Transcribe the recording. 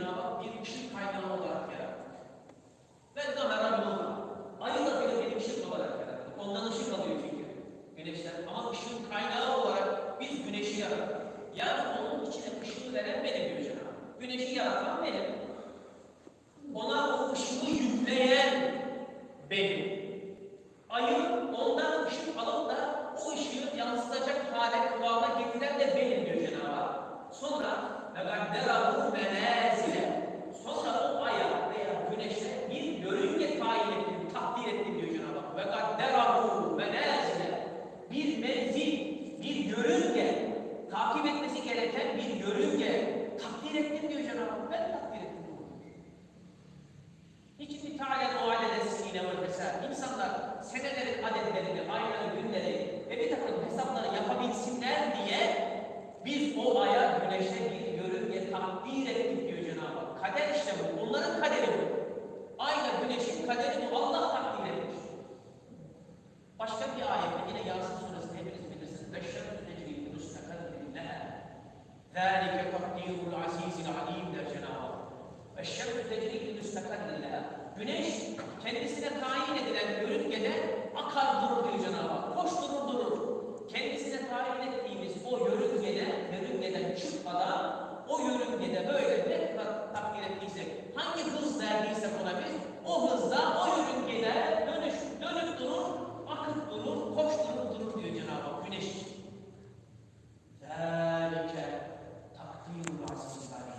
Cenab-ı Hak bir ışık kaynağı olarak yarattı. Ve kamera nura. Ayı da bile bir ışık olarak yarattı. Ondan ışık alıyor çünkü. Güneşten. Ama ışığın kaynağı olarak biz güneşi yarattık. Yani onun içine ışığı veren benim diyor Cenab-ı Hak. Güneşi yaratan benim. Ona o ışığı yükleyen benim. Ayı ondan ışık alıp da o ışığı yansıtacak hale kıvama getiren de benim diyor Cenab-ı Hak. Sonra ve gadderahu menazile. Sonra o aya veya güneşe bir yörünge tayin ettim, takdir ettim diyor Cenab-ı Hak. Ve gadderahu menazile. Bir menzil, bir yörünge, takip etmesi gereken bir yörünge takdir ettim diyor Cenab-ı Hak. Ben takdir ettim. Hiçbir tane o adede sinine var mesela. İnsanlar senelerin adetlerini, ayların günleri ve bir takım hesapları yapabilsinler Rabbiyul Azizil Alim der Cenab-ı Hak. Eşşemü tecrihil müstakallillah. Güneş kendisine tayin edilen yörüngede akar durur diyor Cenab-ı Hak. Koşturur durur. Kendisine tayin ettiğimiz o yörüngede, yörüngeden çıkmadan o yörüngede böyle ne takdir ettiysek, hangi